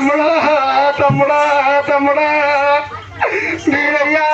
తమ్ముడా తమ్ముడా తమ్ముడా. వీరయ్యా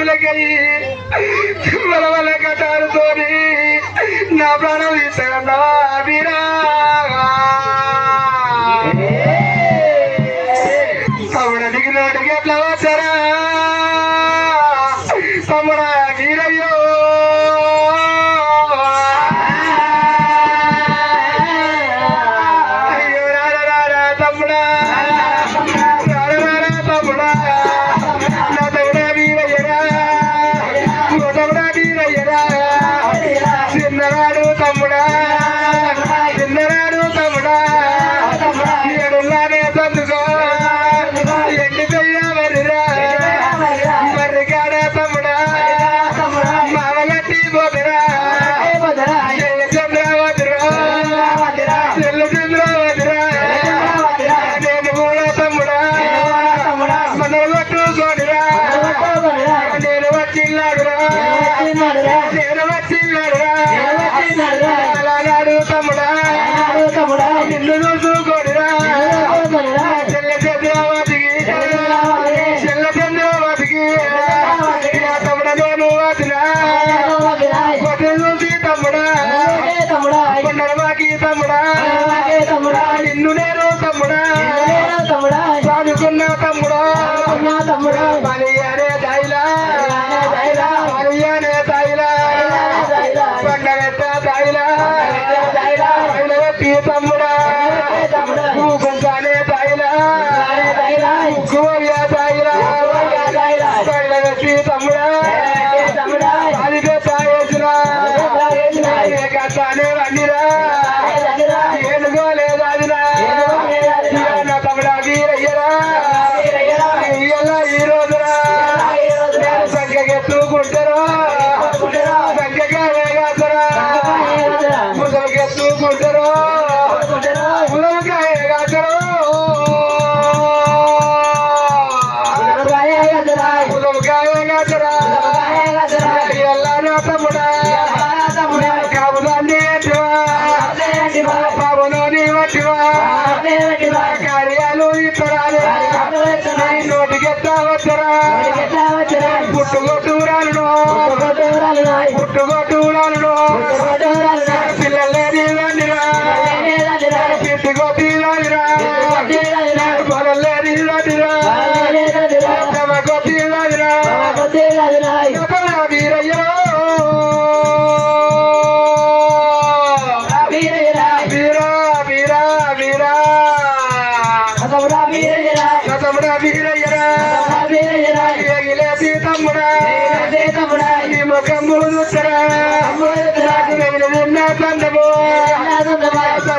రోజులకై బలవల కటారుతోని నా ప్రాణం తీసగన్నా వీరా Buffalo.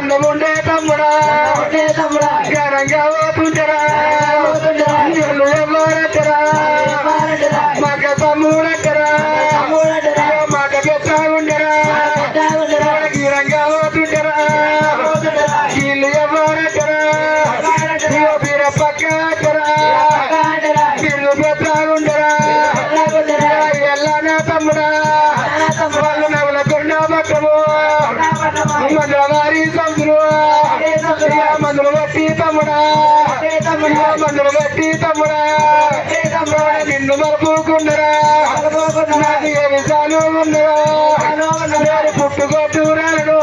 Namunde. రెండు మరపుకుందరా నాది ఏ విషయాలు ఉండరా పుట్టుకోటూరాలను.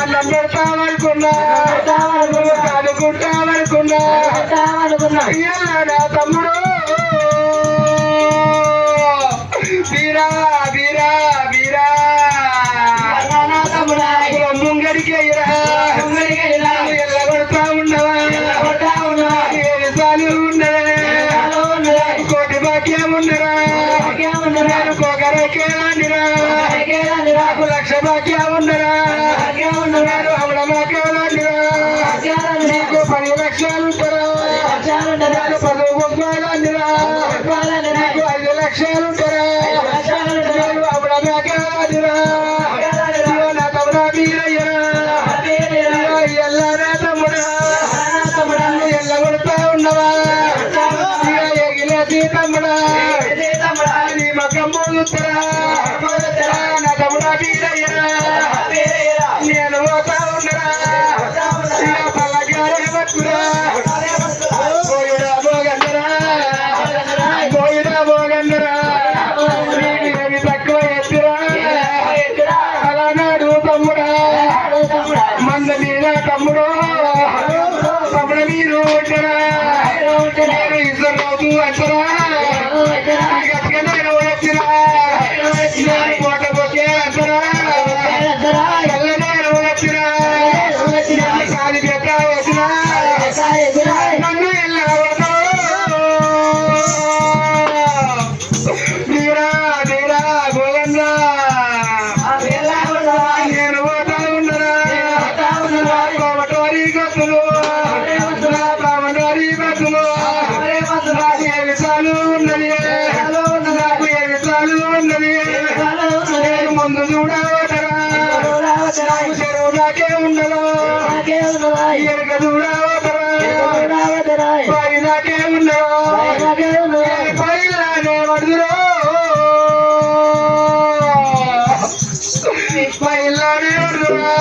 అన్నం పెడతామనుకున్నా చదువుకుంటామనుకున్నా ಲಕ್ಷ ಬಾಕಿ నాకే ఉండలో ఎనక దూడావతరా నాకే ఉండలో పైలానే వడుదురో? పైలానే వడుదురా?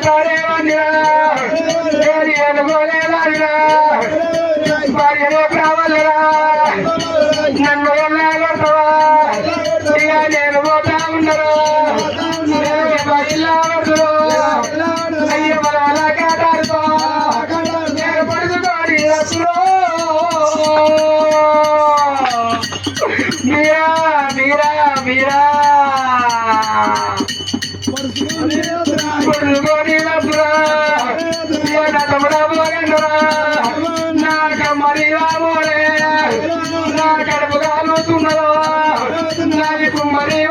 ತೋರೆ ಬಂದಿರ మరి